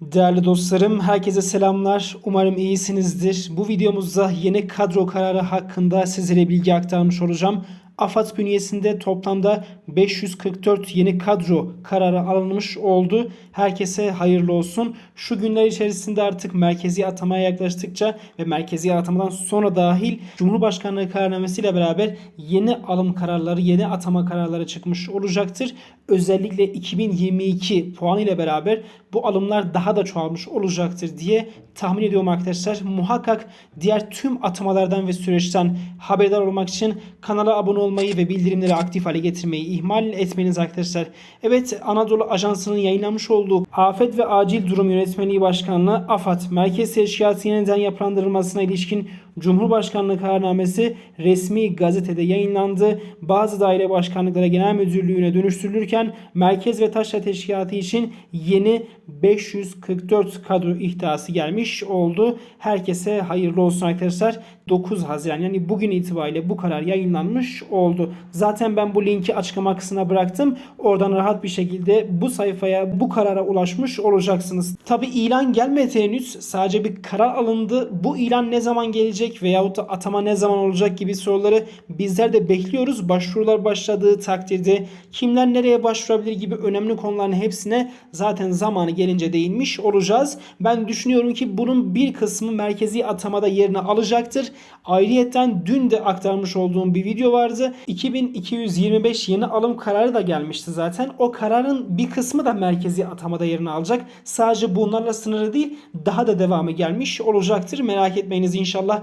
Değerli dostlarım, herkese selamlar. Umarım iyisinizdir. Bu videomuzda yeni kadro kararı hakkında sizlere bilgi aktarmış olacağım. AFAD bünyesinde toplamda 544 yeni kadro kararı alınmış oldu. Herkese hayırlı olsun. Şu günler içerisinde artık merkezi atamaya yaklaştıkça ve merkezi atamadan sonra dahil Cumhurbaşkanlığı kararnamesiyle beraber yeni alım kararları, yeni atama kararları çıkmış olacaktır. Özellikle 2022 puanı ile beraber bu alımlar daha da çoğalmış olacaktır diye tahmin ediyorum arkadaşlar. Muhakkak diğer tüm atamalardan ve süreçten haberdar olmak için kanala abone olmayı ve bildirimleri aktif hale getirmeyi ihmal etmeniz arkadaşlar. Evet Anadolu Ajansı'nın yayınlamış olduğu Afet ve Acil Durum Yönetmeliği Başkanlığı AFAD Merkez Teşkilatı yeniden yapılandırılmasına ilişkin Cumhurbaşkanlığı kararnamesi resmi gazetede yayınlandı. Bazı daire başkanlıklara genel müdürlüğüne dönüştürülürken Merkez ve Taşra Teşkilatı için yeni 544 kadro ihtiyası gelmiş oldu. Herkese hayırlı olsun arkadaşlar. 9 Haziran yani bugün itibariyle bu karar yayınlanmış oldu. Zaten ben bu linki açıklama kısmına bıraktım. Oradan rahat bir şekilde bu sayfaya bu karara ulaşmış olacaksınız. Tabi ilan gelmedi henüz. Sadece bir karar alındı. Bu ilan ne zaman gelecek veyahut da atama ne zaman olacak gibi soruları bizler de bekliyoruz. Başvurular başladığı takdirde kimler nereye başvurabilir gibi önemli konuların hepsine zaten zamanı gelince değinmiş olacağız. Ben düşünüyorum ki bunun bir kısmı merkezi atamada yerini alacaktır. Ayrıyetten dün de aktarmış olduğum bir video vardı. 2225 yeni alım kararı da gelmişti zaten. O kararın bir kısmı da merkezi atamada yerini alacak. Sadece bunlarla sınırı değil daha da devamı gelmiş olacaktır. Merak etmeyiniz inşallah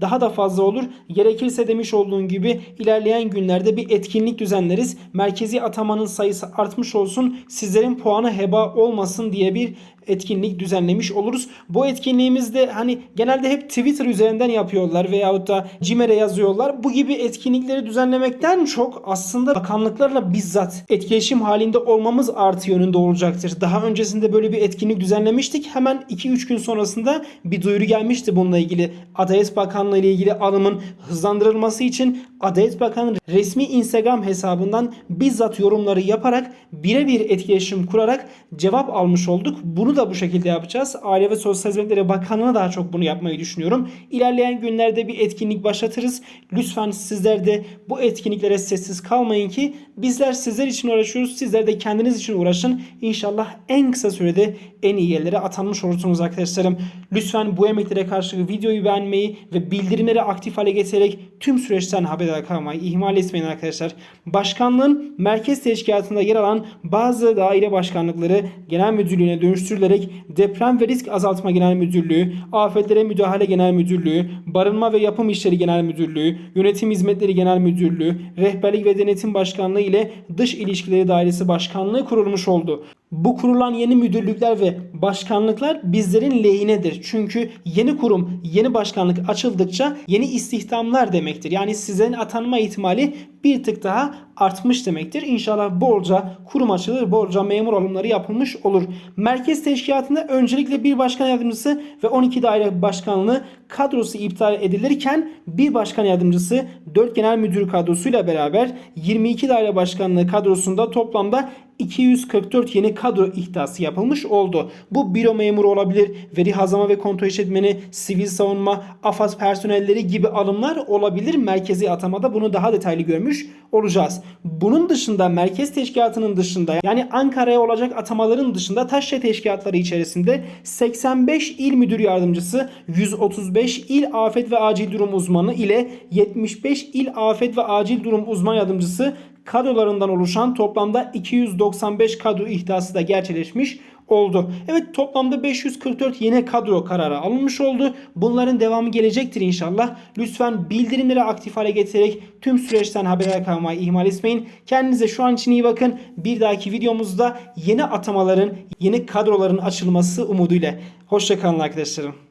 daha da fazla olur. Gerekirse demiş olduğum gibi ilerleyen günlerde bir etkinlik düzenleriz. Merkezi atamanın sayısı artmış olsun. Sizlerin puanı heba olmasın diye bir etkinlik düzenlemiş oluruz. Bu etkinliğimizde hani genelde hep Twitter üzerinden yapıyorlar veyahut da Cimer'e yazıyorlar. Bu gibi etkinlikleri düzenlemekten çok aslında bakanlıklarla bizzat etkileşim halinde olmamız artı yönünde olacaktır. Daha öncesinde böyle bir etkinlik düzenlemiştik. Hemen 2-3 gün sonrasında bir duyuru gelmişti bununla ilgili. Adalet Bakanlığı ile ilgili alımın hızlandırılması için Adalet Bakanı resmi Instagram hesabından bizzat yorumları yaparak birebir etkileşim kurarak cevap almış olduk. Bunu da bu şekilde yapacağız. Aile ve Sosyal Hizmetleri Bakanlığı'na daha çok bunu yapmayı düşünüyorum. İlerleyen günlerde bir etkinlik başlatırız. Lütfen sizler de bu etkinliklere sessiz kalmayın ki bizler sizler için uğraşıyoruz. Sizler de kendiniz için uğraşın. İnşallah en kısa sürede en iyi yerlere atanmış olursunuz arkadaşlarım. Lütfen bu emeklere karşı videoyu beğenmeyi ve bildirimleri aktif hale getirerek tüm süreçten haberdar kalmayı ihmal etmeyin arkadaşlar. Başkanlığın merkez teşkilatında yer alan bazı daire başkanlıkları genel müdürlüğüne dönüştürülerek deprem ve risk azaltma genel müdürlüğü, afetlere müdahale genel müdürlüğü, barınma ve yapım işleri genel müdürlüğü, yönetim hizmetleri genel müdürlüğü, rehberlik ve denetim başkanlığı ile dış ilişkileri dairesi başkanlığı kurulmuş oldu. Bu kurulan yeni müdürlükler ve başkanlıklar bizlerin lehinedir. Çünkü yeni kurum, yeni başkanlık açıldıkça yeni istihdamlar demektir. Yani sizlerin atanma ihtimali bir tık daha artmış demektir. İnşallah bolca kurum açılır, bolca memur alımları yapılmış olur. Merkez teşkilatında öncelikle bir başkan yardımcısı ve 12 daire başkanlığı kadrosu iptal edilirken bir başkan yardımcısı 4 genel müdür kadrosuyla beraber 22 daire başkanlığı kadrosunda toplamda 244 yeni kadro ihtiyası yapılmış oldu. Bu büro memuru olabilir, veri hazama ve kontrol işletmeni, sivil savunma, AFAD personelleri gibi alımlar olabilir. Merkezi atamada bunu daha detaylı görmüş olacağız. Bunun dışında merkez teşkilatının dışında yani Ankara'ya olacak atamaların dışında taşra teşkilatları içerisinde 85 il müdür yardımcısı, 135 il afet ve acil durum uzmanı ile 75 il afet ve acil durum uzman yardımcısı kadrolarından oluşan toplamda 295 kadro ihtiyası da gerçekleşmiş oldu. Evet toplamda 544 yeni kadro kararı alınmış oldu. Bunların devamı gelecektir inşallah. Lütfen bildirimleri aktif hale getirerek tüm süreçten haberdar kalmayı ihmal etmeyin. Kendinize şu an için iyi bakın. Bir dahaki videomuzda yeni atamaların, yeni kadroların açılması umuduyla. Hoşçakalın arkadaşlarım.